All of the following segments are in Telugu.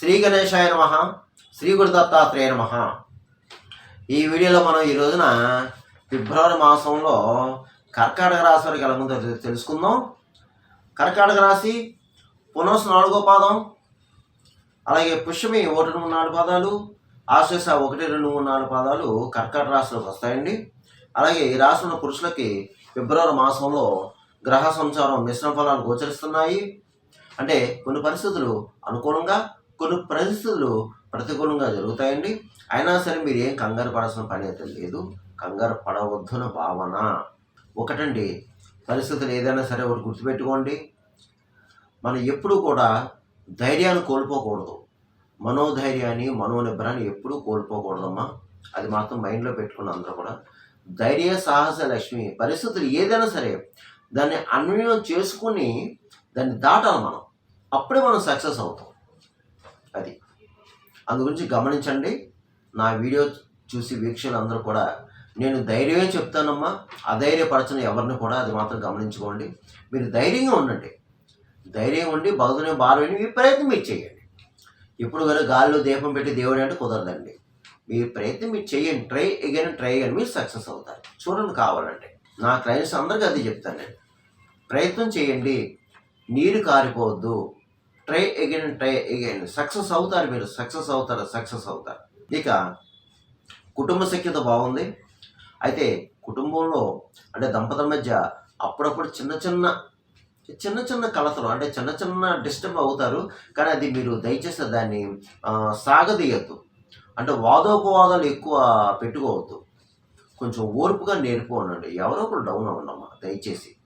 శ్రీ గణేశాయ నమ శ్రీ గురుదత్తాత్రేయ నమ. ఈ వీడియోలో మనం ఈ రోజున ఫిబ్రవరి మాసంలో కర్కాటక రాశి వరకు ఎలా ఉందో తెలుసుకుందాం. కర్కాటక రాశి పునస్ నాలుగో పాదం అలాగే పుష్యమి ఒకటి రెండు నాలుగు పాదాలు ఆశ్లేష ఒకటి రెండు మూడు నాలుగు పాదాలు కర్కాటక రాశిలోకి వస్తాయండి. అలాగే ఈ రాశి ఉన్న పురుషులకి ఫిబ్రవరి మాసంలో గ్రహ సంచారం మిశ్రమ ఫలాలు గోచరిస్తున్నాయి. అంటే కొన్ని పరిస్థితులు అనుకూలంగా కొన్ని పరిస్థితులు ప్రతికూలంగా జరుగుతాయండి. అయినా సరే మీరు ఏం కంగారు పడాల్సిన పని అయితే లేదు. కంగారు పడవద్దున భావన. ఒకటండి పరిస్థితులు ఏదైనా సరే ఒకటి గుర్తుపెట్టుకోండి. మనం ఎప్పుడూ కూడా ధైర్యాన్ని కోల్పోకూడదు. మనోధైర్యాన్ని మనోనిబ్బరాన్ని ఎప్పుడూ కోల్పోకూడదమ్మా. అది మాత్రం మైండ్లో పెట్టుకున్న అందరూ కూడా. ధైర్య సాహస లక్ష్మి పరిస్థితులు ఏదైనా సరే దాన్ని అన్వయం చేసుకుని దాన్ని దాటాలి మనం. అప్పుడే మనం సక్సెస్ అవుతాం. అది. అందు గురించి గమనించండి. నా వీడియో చూసి వీక్షలు అందరూ కూడా నేను ధైర్యమే చెప్తానమ్మా. అధైర్యపరచన ఎవరిని కూడా అది మాత్రం గమనించుకోండి. మీరు ధైర్యంగా ఉండండి. ధైర్యం ఉండి భగతుని భారమని మీ ప్రయత్నం మీరు చేయండి. ఇప్పుడు కూడా గాలిలో దీపం పెట్టి దేవుడు అంటే కుదరదండి. మీ ప్రయత్నం మీరు చేయండి. ట్రై అగైన్ ట్రై అగైన్ మీరు సక్సెస్ అవుతారు. చూడండి కావాలంటే. నా క్లయింట్స్ అందరికీ అది చెప్తాను నేను. ప్రయత్నం చేయండి. నీరు కారిపోవద్దు. Try again try again success అవుతారు మీరు. సక్సెస్ అవుతారు. సక్సెస్ అవుతారు. ఇక కుటుంబ సఖ్యత బాగుంది. అయితే కుటుంబంలో అంటే దంపతుల మధ్య అప్పుడప్పుడు చిన్న చిన్న చిన్న చిన్న కలతలు అంటే చిన్న చిన్న డిస్టర్బ్ అవుతారు. కానీ అది మీరు దయచేసి దాన్ని సాగదీయద్దు. అంటే వాదోపవాదాలు ఎక్కువ పెట్టుకోవద్దు. కొంచెం ఓర్పుగా నేర్పు ఉండండి ఎవరో ఒకరు డౌన్ అవ్వండమ్మా. దయచేసి.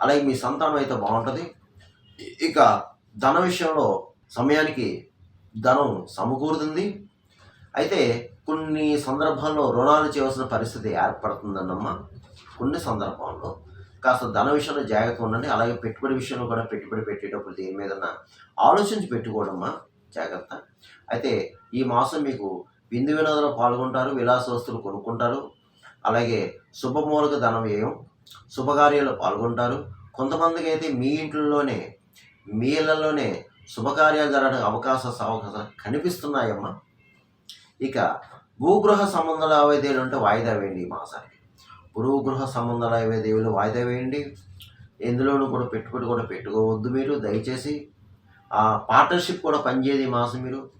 అలాగే మీ సంతానం అయితే బాగుంటుంది. ఇక ధన విషయంలో సమయానికి ధనం సమకూరుతుంది. అయితే కొన్ని సందర్భాల్లో రుణాలు చేయవలసిన పరిస్థితి ఏర్పడుతుందన్నమ్మా. కొన్ని సందర్భాల్లో కాస్త ధన విషయంలో జాగ్రత్త ఉండండి. అలాగే పెట్టుబడి విషయంలో కూడా పెట్టుబడి పెట్టేటప్పుడు దేని మీదన్నా ఆలోచించి పెట్టుకోవడమ్మా. జాగ్రత్త. అయితే ఈ మాసం మీకు విందు వినోదంలో పాల్గొంటారు విలాస వస్తువులు కొనుక్కుంటారు. అలాగే శుభమూలక ధన వ్యయం శుభకార్యాలు పాల్గొంటారు. కొంతమందికి అయితే మీ ఇంట్లోనే మీ ఇళ్ళలోనే శుభకార్యాలు జరగడానికి అవకాశ అవకాశాలు కనిపిస్తున్నాయమ్మా. ఇక భూగృహ సంబంధ లావాదేవీలు అంటే వాయిదా వేయండి ఈ మాసానికి. భూగృహ సంబంధ లావాదేవీలు వాయిదా వేయండి. ఎందులోనూ కూడా పెట్టుబడి కూడా పెట్టుకోవద్దు మీరు దయచేసి. ఆ పార్ట్నర్షిప్ కూడా పనిచేయదు ఈ మాసం మీరు.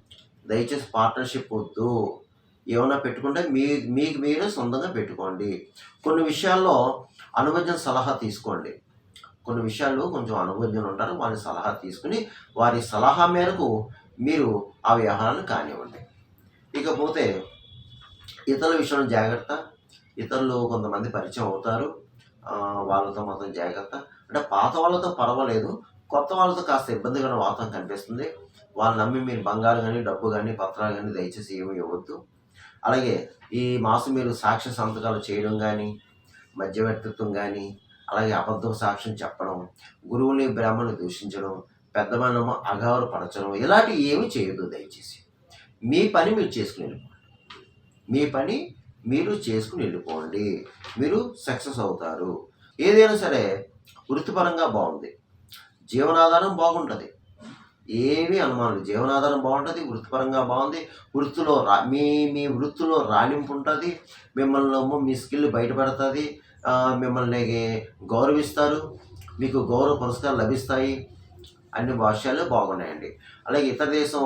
దయచేసి పార్ట్నర్షిప్ వద్దు. ఏమైనా పెట్టుకుంటే మీ మీకు మీరే సొంతంగా పెట్టుకోండి. కొన్ని విషయాల్లో అనుభవం సలహా తీసుకోండి. కొన్ని విషయాల్లో కొంచెం అనుభవజ్ఞులు ఉంటారు. వారి సలహా తీసుకుని వారి సలహా మేరకు మీరు ఆ వ్యవహారాన్ని కానివ్వండి. ఇకపోతే ఇతరుల విషయంలో జాగ్రత్త ఇతరులు కొంతమంది పరిచయం అవుతారు. వాళ్ళతో మాత్రం జాగ్రత్త. అంటే పాత వాళ్ళతో పర్వాలేదు. కొత్త వాళ్ళతో కాస్త ఇబ్బందిగా వాతావరణం కనిపిస్తుంది. వాళ్ళు నమ్మి మీరు బంగారు కానీ డబ్బు కానీ పత్రాలు కానీ దయచేసి ఏమి ఇవ్వద్దు. అలాగే ఈ మాసం మీరు సాక్ష్య సంతకాలు చేయడం కానీ మధ్యవర్తిత్వం కానీ అలాగే అబద్ధం సాక్ష్యం చెప్పడం గురువుని బ్రాహ్మణుని దూషించడం పెద్దమన్నము అగౌరవపరచడం ఇలాంటివి ఏమీ చేయదు దయచేసి. మీ పని మీరు చేసుకుని వెళ్ళిపోండి. మీ పని మీరు చేసుకుని వెళ్ళిపోండి. మీరు సక్సెస్ అవుతారు. ఏదైనా సరే వృత్తిపరంగా బాగుంది. జీవనాధారం బాగుంటుంది. ఏమీ అనుమానం జీవనాధారం బాగుంటుంది వృత్తిపరంగా బాగుంది. వృత్తిలో రా మీ మీ వృత్తిలో రాణింపు ఉంటుంది. మిమ్మల్ని మీ స్కిల్ బయటపడుతుంది. మిమ్మల్ని గౌరవిస్తారు. మీకు గౌరవ పురస్కారాలు లభిస్తాయి. అన్ని భాషలు బాగున్నాయండి. అలాగే ఇతర దేశం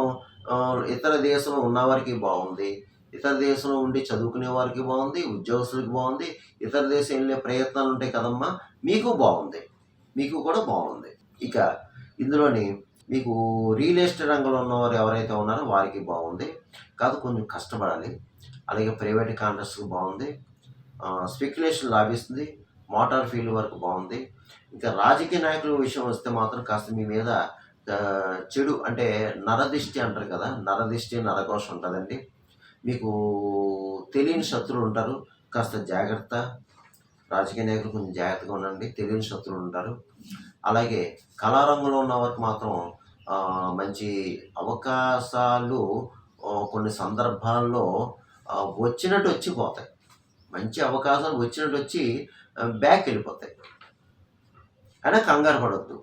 ఇతర దేశంలో ఉన్నవారికి బాగుంది. ఇతర దేశంలో ఉండి చదువుకునే వారికి బాగుంది. ఉద్యోగస్తులకు బాగుంది. ఇతర దేశం వెళ్ళే ప్రయత్నాలు ఉంటాయి కదమ్మా. మీకు బాగుంది. మీకు కూడా బాగుంది. ఇక ఇందులోని మీకు రియల్ ఎస్టేట్ రంగంలో ఉన్నవారు ఎవరైతే ఉన్నారో వారికి బాగుంది. కాదు కొంచెం కష్టపడాలి. అలాగే ప్రైవేట్ కాంట్రాక్ట్స్కి బాగుంది. స్పెక్యులేషన్ లాభిస్తుంది. మోటార్ ఫీల్డ్ వరకు బాగుంది. ఇంకా రాజకీయ నాయకుల విషయం వస్తే మాత్రం కాస్త మీ మీద చెడు అంటే నరదిష్టి అంటారు కదా నరదిష్టి నరకోశం ఉంటుందండి. మీకు తెలియని శత్రువులు ఉంటారు. కాస్త జాగ్రత్త. రాజకీయ నాయకులు కొంచెం జాగ్రత్తగా ఉండండి. తెలియని శత్రువులు ఉంటారు. అలాగే కళారంగంలో ఉన్న వారికి మాత్రం మంచి అవకాశాలు కొన్ని సందర్భాల్లో వచ్చినట్టు వచ్చిపోతాయి. మంచి అవకాశాలు వచ్చినట్టు వచ్చి బ్యాక్ వెళ్ళిపోతాయి. అయినా కంగారు పడవద్దు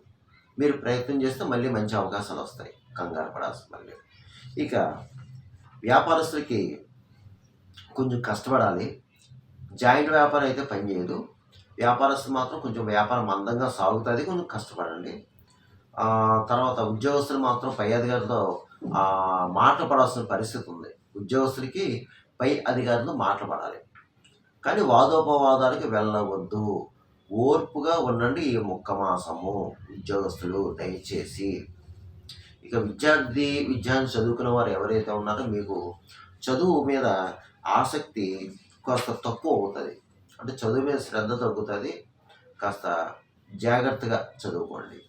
మీరు ప్రయత్నం చేస్తే మళ్ళీ మంచి అవకాశాలు వస్తాయి. కంగారు పడాల్సి మళ్ళీ ఇక వ్యాపారస్తులకి కొంచెం కష్టపడాలి. జాయింట్ వ్యాపారం అయితే పనిచేయదు వ్యాపారస్తులు మాత్రం కొంచెం వ్యాపారం మందంగా సాగుతుంది కొంచెం కష్టపడండి. తర్వాత ఉద్యోగస్తులు మాత్రం పై అధికారులతో మాట్లాడాల్సిన పరిస్థితి ఉంది. ఉద్యోగస్తులకి పై అధికారులు మాట్లాడాలి. కానీ వాదోపవాదాలకి వెళ్ళవద్దు. ఓర్పుగా ఉండండి ఈ ముక్క మాసము ఉద్యోగస్తులు దయచేసి. ఇక విద్యార్థి విద్యాన్ని చదువుకునే వారు ఎవరైతే ఉన్నారో మీకు చదువు మీద ఆసక్తి కాస్త తక్కువ అవుతుంది. అంటే చదువు మీద శ్రద్ధ తగ్గుతుంది. కాస్త జాగ్రత్తగా చదువుకోండి.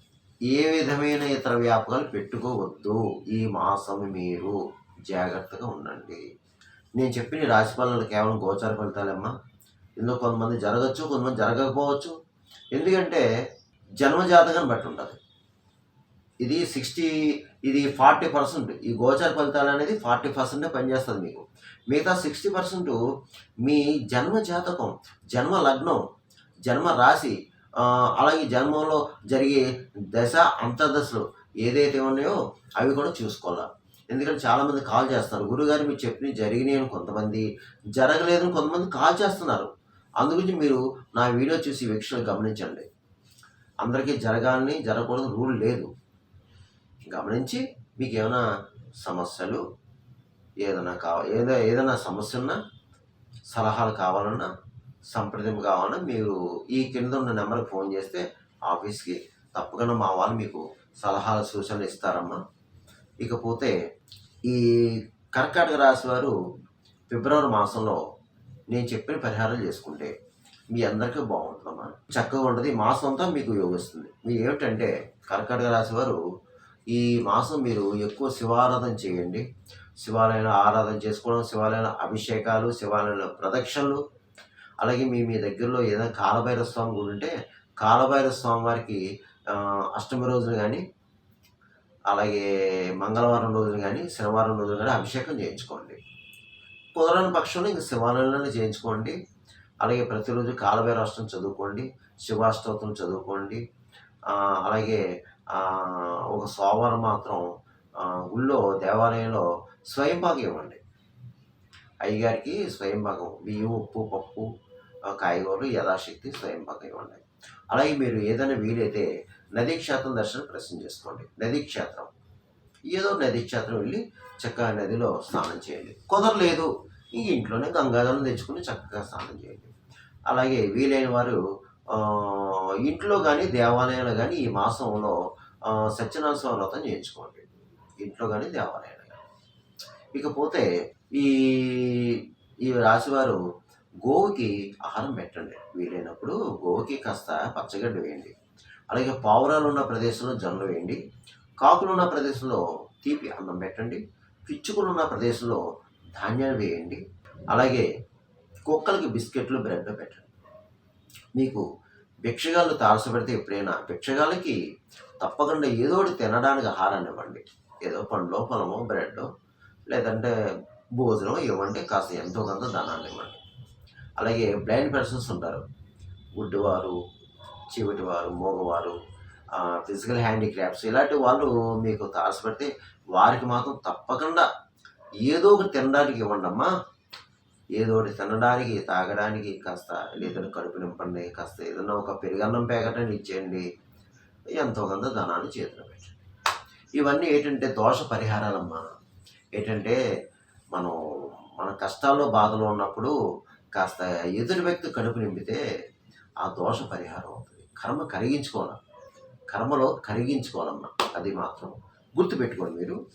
ఏ విధమైన ఇతర వ్యాపకాలు పెట్టుకోవద్దు. ఈ మాసం మీరు జాగ్రత్తగా ఉండండి. నేను చెప్పిన రాశి ఫలాలు కేవలం గోచార ఫలితాలమ్మా. ఇందులో కొంతమంది జరగచ్చు కొంతమంది జరగకపోవచ్చు. ఎందుకంటే జన్మజాతకాన్ని బట్టి ఉంటుంది. ఇది సిక్స్టీ ఇది ఫార్టీ పర్సెంట్ ఈ గోచార ఫలితాలు అనేది ఫార్టీ పర్సెంటే పనిచేస్తుంది మీకు. మిగతా సిక్స్టీ పర్సెంట్ మీ జన్మ జాతకం జన్మ లగ్నం జన్మ రాశి అలాగే జన్మంలో జరిగే దశ అంతర్దశలు ఏదైతే ఉన్నాయో అవి కూడా చూసుకోవాలి. ఎందుకంటే చాలామంది కాల్ చేస్తారు. గురుగారు మీరు చెప్పినవి జరిగినాయి అని కొంతమంది జరగలేదని కొంతమంది కాల్ చేస్తున్నారు. అందుగురించి మీరు నా వీడియో చూసి వీక్షలు గమనించండి. అందరికీ జరగాలని జరగకూడదు రూల్ లేదు. గమనించి మీకు ఏమైనా సమస్యలు ఏదైనా కావ ఏదో ఏదైనా సమస్య ఉన్నా సలహాలు కావాలన్నా సంప్రదింపు కావాలన్నా మీరు ఈ కింద ఉన్న నెంబర్కి ఫోన్ చేస్తే ఆఫీస్కి తప్పకుండా మా వాళ్ళు మీకు సలహాలు సూచనలు ఇస్తారమ్మా. ఇకపోతే ఈ కర్కాటక రాశి వారు ఫిబ్రవరి మాసంలో నేను చెప్పిన పరిహారాలు చేసుకుంటే మీ అందరికీ బాగుంటుందమ్మా చక్కగా ఉంటుంది. ఈ మాసం అంతా మీకు యోగిస్తుంది. మీరు ఏమిటంటే కర్కాటక రాశి వారు ఈ మాసం మీరు ఎక్కువ శివారాధన చేయండి. శివాలయంలో ఆరాధన చేసుకోవడం శివాలయంలో అభిషేకాలు శివాలయంలో ప్రదక్షిణలు అలాగే మీ మీ దగ్గరలో ఏదైనా కాలభైరవ స్వామి గుడి ఉంటే కాలభైరవ స్వామి వారికి అష్టమి రోజులు కానీ అలాగే మంగళవారం రోజులు కానీ శనివారం రోజులు కానీ అభిషేకం చేయించుకోండి. కుదరని పక్షంలో ఇంక శివాలయంలోనే చేయించుకోండి. అలాగే ప్రతిరోజు కాలభైరవ చదువుకోండి శివాస్తోత్రం చదువుకోండి. అలాగే ఒక సోమవారం మాత్రం ఊళ్ళో గుళ్ళో దేవాలయంలో స్వయంపాకం ఇవ్వండి. అయ్యగారికి స్వయంపాకం బియ్యం ఉప్పు పప్పు కాయగూరలు యథాశక్తి స్వయంపాకం ఇవ్వండి. అలాగే మీరు ఏదైనా వీలైతే నదీ క్షేత్రం దర్శనం ప్రశ్న చేసుకోండి. నదీ క్షేత్రం ఏదో నదీ క్షేత్రం వెళ్ళి చక్కగా నదిలో స్నానం చేయండి. కుదరలేదు. ఇంక ఇంట్లోనే గంగాజలం తెచ్చుకుని చక్కగా స్నానం చేయండి. అలాగే వీలైన వారు ఇంట్లో కానీ దేవాలయాలు కానీ ఈ మాసంలో ఆ, సత్యనారాయణ స్వామి వ్రతం చేయించుకోండి. ఇంట్లో కానీ దేవాలయాలు కానీ ఇకపోతే ఈ ఈ రాశివారు గోవుకి ఆహారం పెట్టండి. వీలైనప్పుడు గోవుకి కాస్త పచ్చగడ్డి వేయండి. అలాగే పావురాలు ఉన్న ప్రదేశంలో జొన్నలు వేయండి. కాకులు ఉన్న ప్రదేశంలో తీపి అన్నం పెట్టండి. పిచ్చుకలు ఉన్న ప్రదేశంలో ధాన్యాలు వేయండి. అలాగే కుక్కలకి బిస్కెట్లు బ్రెడ్ పెట్టండి. మీకు భిక్షగాళ్ళు తారసపెడితే ఎప్పుడైనా భిక్షగాళ్ళకి తప్పకుండా ఏదో ఒకటి తినడానికి ఆహారాన్ని ఇవ్వండి. ఏదో పండ్లో పొలమో బ్రెడ్ లేదంటే భోజనం ఇవ్వండి. కాస్త ఎంతో కొంత ధనాన్ని ఇవ్వండి. అలాగే బ్లైండ్ పర్సన్స్ ఉంటారు. గుడ్డివారు చెవిటివారు మోగవారు ఫిజికల్ హ్యాండిక్రాఫ్ట్స్ ఇలాంటి వాళ్ళు మీకు తారసపడితే వారికి మాత్రం తప్పకుండా ఏదో ఒకటి తినడానికి ఇవ్వండి అమ్మా. ఏదో ఒకటి తినడానికి తాగడానికి కాస్త లేదంటే కడుపు నింపండి కాస్త ఏదైనా ఒక పెరుగన్నం ప్యాకెట్ ఇచ్చేయండి. ఎంతో కొంత ధనాన్ని చేతిలో పెట్టండి. ఇవన్నీ ఏంటంటే దోష పరిహారాలమ్మా. ఏంటంటే మనం మన కష్టాల్లో బాధలో ఉన్నప్పుడు కాస్త ఎదురు వ్యక్తి కడుపు నింపితే ఆ దోష పరిహారం అవుతుంది. కర్మ కరిగించుకోవాలి? కర్మలో కరిగించుకోవాలమ్మా. అది మాత్రం గుర్తుపెట్టుకోండి మీరు.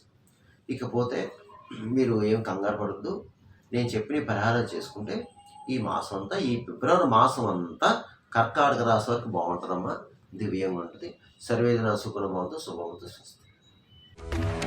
ఇకపోతే మీరు ఏం కంగారు పడద్దు. నేను చెప్పిన పరిహారం చేసుకుంటే ఈ మాసం అంతా ఈ ఫిబ్రవరి మాసం అంతా కర్కాటక రాశి వరకు బాగుంటుందమ్మా. దివ్యంగా ఉంటుంది. సర్వేదన సుఖులమవుతూ శుభమవుతూ స్వస్తి.